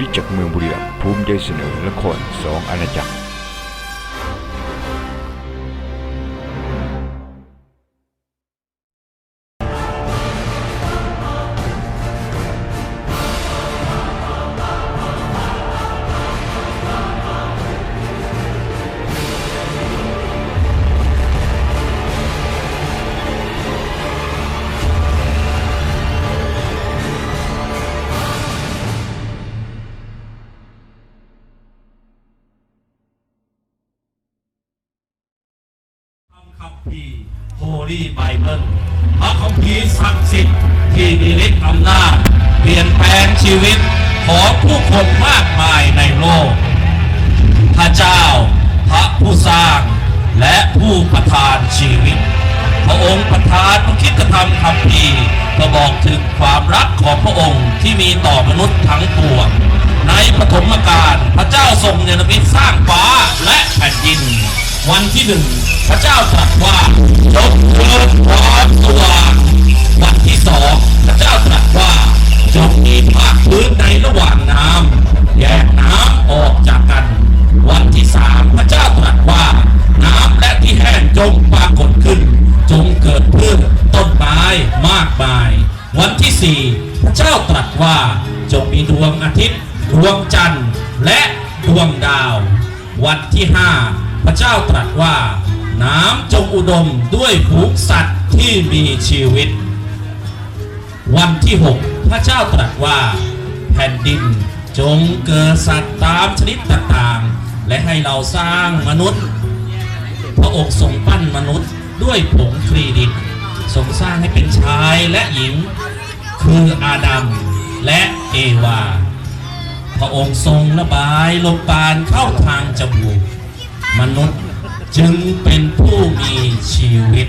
ริจักเมืองบุรีรัมย์ภูมิใจเสนอละครสองอาณาจักร Holy Bible พระคัมภีร์ศักดิ์สิทธิ์ที่มีฤทธิ์อำนาจเปลี่ยนแปลงชีวิตของผู้คนมากมายในโลก พระเจ้า พระผู้สร้างและผู้ประทานชีวิต พระองค์ประทานพระคิดธรรมคำพีร์ก็บอกถึงความรักของพระองค์ที่มีต่อมนุษย์ทั้งปวงในปฐมกาลพระเจ้าทรงเนรมิตสร้างฟ้าและแผ่นดิน วันที่หนึ่งพระเจ้าตรัสว่าจงเกิดความสว่างวันที่สองพระเจ้าตรัสว่าจงมีภาคพื้นในระหว่างน้ำแยกน้ำออกจากกัน วันที่สามพระเจ้าตรัสว่า น้ำและที่แห้งจงปรากฏขึ้น จงเกิดพืชต้นไม้มากมาย วันที่สี่พระเจ้าตรัสว่าจงมีดวงอาทิตย์ดวงจันทร์และดวงดาว วันที่ห้า พระเจ้าตรัสว่า น้ำจงอุดมด้วยฝูงสัตว์ที่มีชีวิต วันที่ 6 พระเจ้าตรัสว่า แผ่นดินจงเกิดสัตว์ตามชนิดต่างๆ และให้เราสร้างมนุษย์ พระองค์ทรงปั้นมนุษย์ด้วยผงครีดินทรงสร้างให้เป็นชายและหญิง คืออาดัมและเอวา พระองค์ทรงระบายลมปานเข้าทางจมูก มนุษย์จึงเป็นผู้มีชีวิต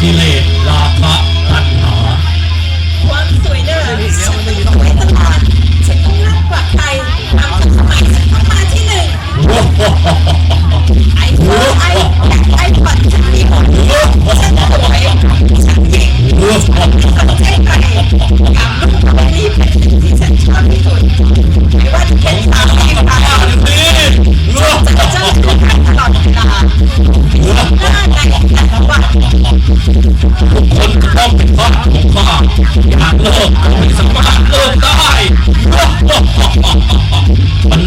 กิเลสราคะตัณหาความสวยเด้อฉันต้องไว้ตลอดฉันต้องรักกว่าใครทำทุกสมัยฉันต้องมาที่หนึ่ง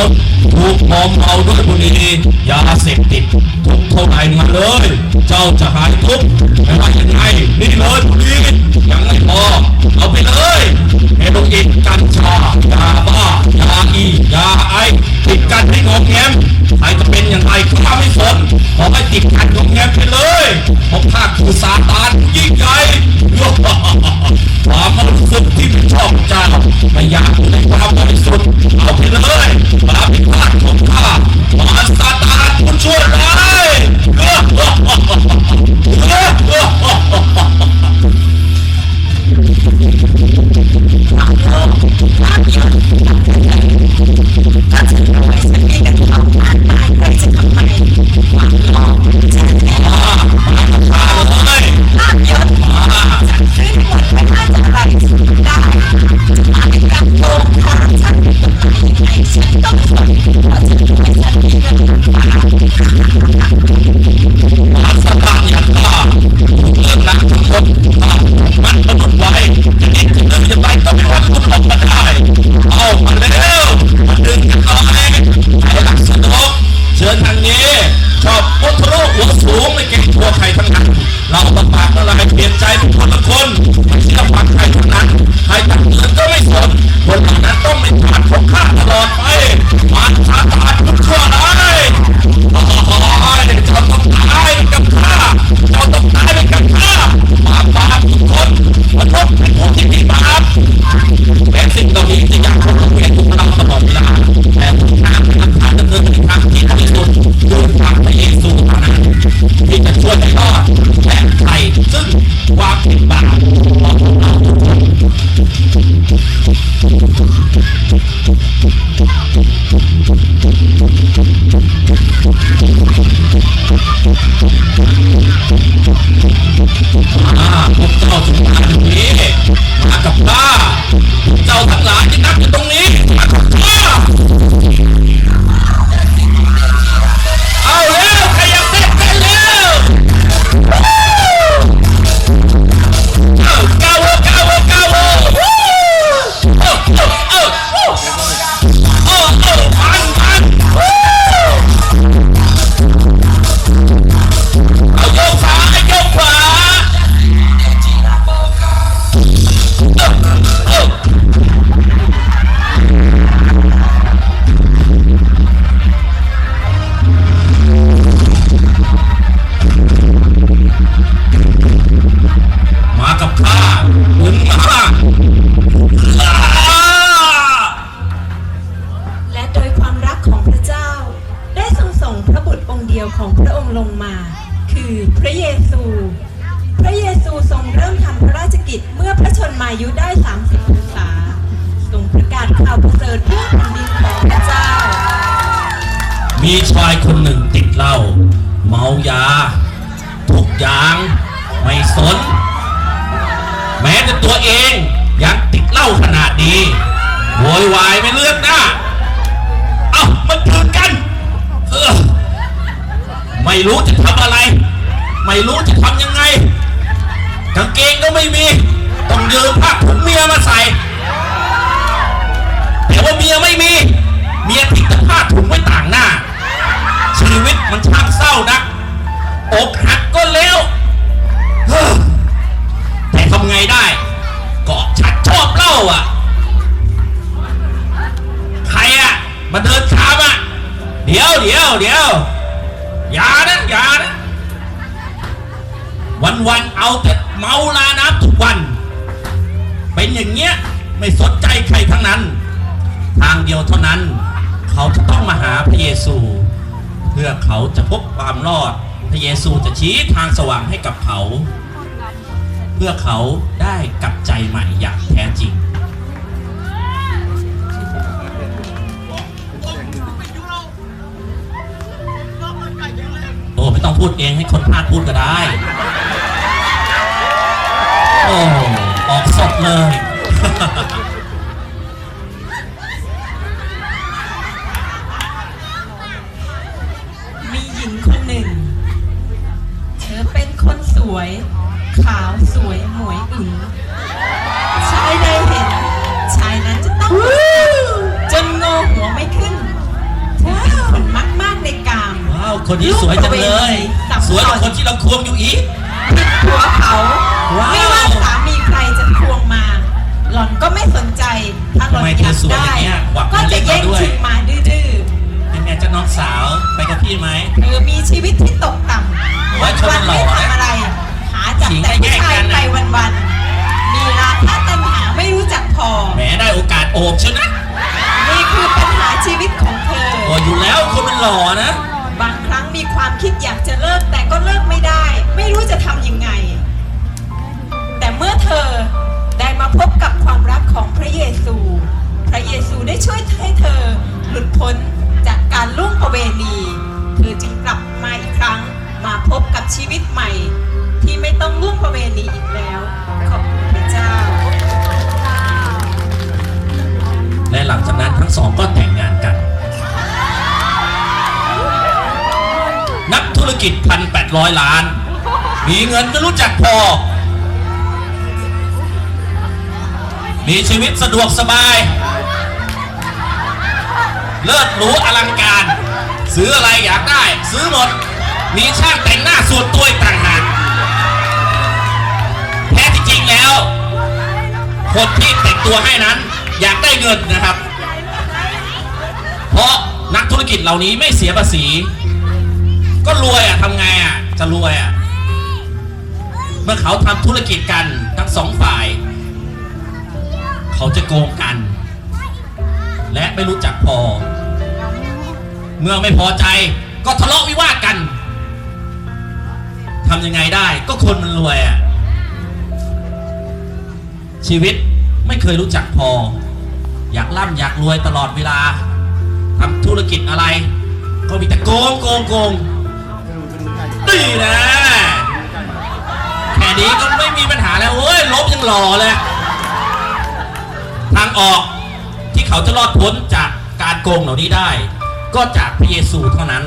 นุษย์ถูกมอมเมาด้วยบุหรี่ยาเสพติดทุกเท่าไหร่มาเลย เจ้าจะหายทุกข์ไม่ว่ายังไงนี่เลยบุหรี่ยังไม่พอเอาไปเลยเฮโรอีนกัญชายาบ้ายาอียาไอติดกันให้งอมแงมใครจะเป็นอย่างไรข้าไม่สนขอให้ติดกันงอมแงมไปเลยเพราะข้าคือซาตานยิ่งใหญ่ ชอบเจ้าไม่อยากอยู่ในความบริสุทธิ์เอาไปเลยมาเป็นทาสของข้ามาซาตานคุณช่วยได้เลยมา กับข้าเจ้าทั้งหลายที่นั่งอยู่ตรงนี้มากับข้า พระชนมายุได้ 30พรรษาทรงประกาศข่าวประเสริฐเพื่อแผ่นดินของพระเจ้า มีชายคนหนึ่งติดเหล้าเมายา ทุกอย่างไม่สน แม้แต่ตัวเองยังติดเหล้าขนาดนี้โวยวายไม่เลือกหน้า เอ้ามันถึงกันเออไม่รู้จะทำอะไร ไม่รู้จะทำยังไงกางเกงก็ไม่มี ต้องยืมผ้าถุงเมียมาใส่ แต่ว่าเมียไม่มี เมียทิ้งแต่ผ้าถุงไว้ต่างหน้า ชีวิตมันช่าง ทั้งนั้น ทางเดียวเท่านั้น เขาจะต้องมาหาพระเยซู เพื่อเขาจะพบความรอด พระเยซูจะชี้ทางสว่างให้กับเขา เพื่อเขาได้กลับใจใหม่อย่างแท้จริงโอ้ไม่ต้องพูดเองให้คนพากย์พูดก็ได้ โอ้ ไม่สนใจถ้าหล่อนทำไมอเธยาอกสวยอได้ย่างเงี้ยหวังก็มาเล่จะนแย่มางด้วยชิงมาดื้อเป็นไงเจ้าน้องสาวไปกับพี่ไหมๆเธอมีชีวิตที่ตกต่ำว่าชวันนๆหล่ไม่อนะทำอะไร หาจับแต่ผู้ชายไปวันๆมีราคะตัณหาไม่รู้จักพอแหมได้โอกาสโอบเชียวนะนี่คือปัญหาชีวิตของเธอโอ้อยู่แล้วคนมันหล่อนะบางครั้งมีความคิดอยากจะเลิกแต่ก็เลิกไม่ได้ ไม่รู้จะทำยังไง แต่เมื่อเธอ ได้มาพบกับความรักของพระเยซู พระเยซูได้ช่วยให้เธอหลุดพ้นจากการล่วงประเวณี เธอจึงกลับมาอีกครั้งมาพบกับชีวิตใหม่ ที่ไม่ต้องล่วงประเวณีอีกแล้ว ขอบคุณพระเจ้า และหลังจากนั้นทั้งสองก็แต่งงานกัน นักธุรกิจพันแปดร้อยล้าน มีเงินไม่รู้จักพอ มีชีวิตสะดวกสบาย เลิศหรูอลังการ ซื้ออะไรอยากได้ ซื้อหมด มีช่างแต่งหน้าส่วนตัวต่างหากแท้ที่จริงแล้ว คนที่แต่งตัวให้นั้น อยากได้เงินนะครับ เพราะนักธุรกิจเหล่านี้ไม่เสียภาษี ก็รวยอะทำไงอะจะรวยอะเมื่อเขาทำธุรกิจกันทั้งสองฝ่าย เขาจะโกงกัน และไม่รู้จักพอ เมื่อไม่พอใจก็ทะเลาะวิวาทกันทำยังไงได้ก็คนมันรวยอะชีวิตไม่เคยรู้จักพอ อยากร่ำอยากรวยตลอดเวลาทำธุรกิจอะไร ก็มีแต่โกงโกงโกงนี่นะแค่นี้ก็ไม่มีปัญหาแล้วโอ้ยลบยังหล่อเลย ทางออกที่เขาจะรอดพ้นจากการโกงเหล่านี้ได้ ก็จากพระเยซูเท่านั้น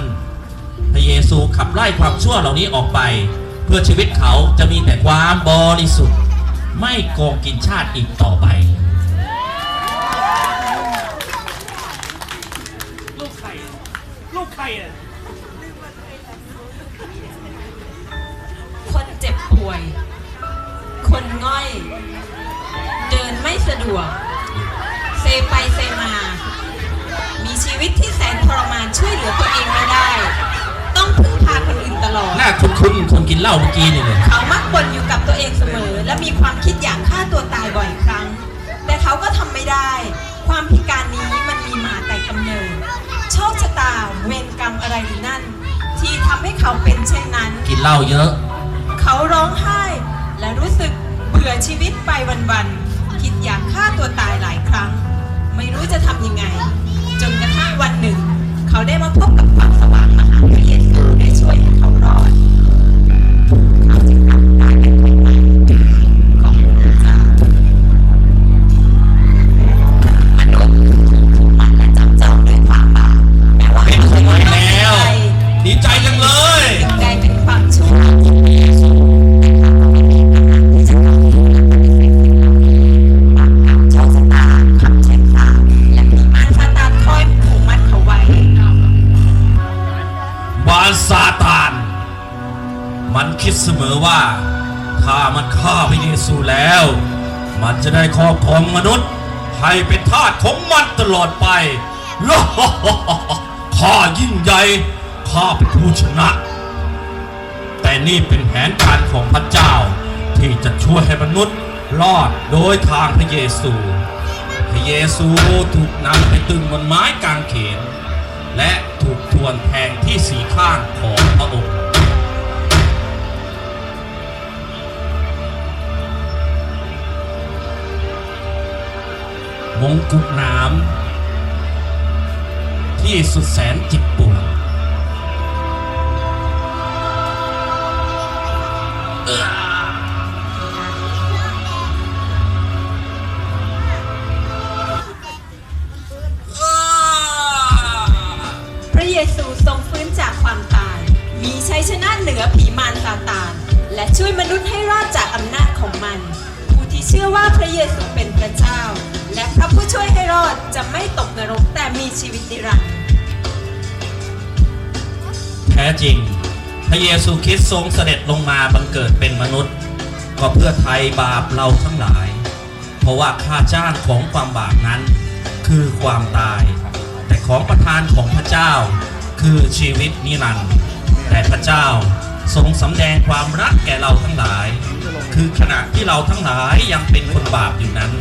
พระเยซูขับไล่ความชั่วเหล่านี้ออกไป เพื่อชีวิตเขาจะมีแต่ความบริสุทธิ์ ไม่โกงกินชาติอีกต่อไปลูกใครลูกใครอะคนเจ็บป่วย คนง่อย เดินไม่สะดวก ไปเซมา มีชีวิตที่แสนทรมานช่วยเหลือตัวเองไม่ได้ ต้องพึ่งพาคนอื่นตลอด หน้าคุ้นๆคนกินเหล้าเมื่อกี้นี่เลยเขามักบ่นอยู่กับตัวเองเสมอ และมีความคิดอยากฆ่าตัวตายบ่อยครั้ง แต่เขาก็ทำไม่ได้ ความพิการนี้มันมีมาแต่กำเนิดโชคชะตาเวรกรรมอะไรหรือนั่น ที่ทำให้เขาเป็นเช่นนั้น กินเหล้าเยอะ เขาร้องไห้ และรู้สึกเบื่อชีวิตไปวันๆคิดอยากฆ่าตัวตายหลายครั้ง ไม่รู้จะทำยังไง จนกระทั่งวันหนึ่ง เขาได้มาพบกับ ว่า ถ้ามันฆ่าพระเยซูแล้ว มันจะได้ครอบครองมนุษย์ ให้เป็นทาสของมันตลอดไปข้ายิ่งใหญ่ข้าเป็นผู้ชนะ แต่นี่เป็นแผนการของพระเจ้า ที่จะช่วยให้มนุษย์รอดโดยทางพระเยซู พระเยซูถูกนำไปตึงบนไม้กางเขน และถูกทวนแทงที่สีข้างของพระองค์ มงกุฎน้ำที่สุดแสนจิตปวด ชีวิตนิรันดร์แท้จริง พระเยซูคริสต์ทรงเสด็จลงมาบังเกิดเป็นมนุษย์ ก็เพื่อไทยบาปเราทั้งหลาย เพราะว่าค่าจ้างของความบาปนั้น คือความตาย แต่ของประทานของพระเจ้า คือชีวิตนิรันดร์แต่พระเจ้าทรงสำแดงความรักแก่เราทั้งหลาย คือขณะที่เราทั้งหลายยังเป็นคนบาปอยู่นั้น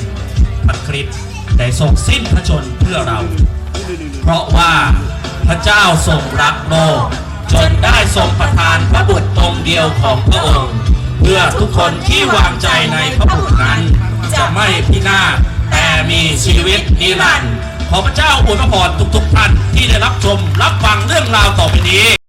พระคริสต์ได้ทรงสิ้นพระชนเพื่อเรา เพราะว่าพระเจ้าทรงรักโลกจนได้ทรงประทานพระบุตรองค์เดียวของพระองค์ เพื่อทุกคนที่วางใจในพระบุตรนั้น จะไม่พินาศแต่มีชีวิตนิรันดร์ขอพระเจ้าอวยพรทุกๆท่านที่ได้รับชมรับฟังเรื่องราวต่อไปนี้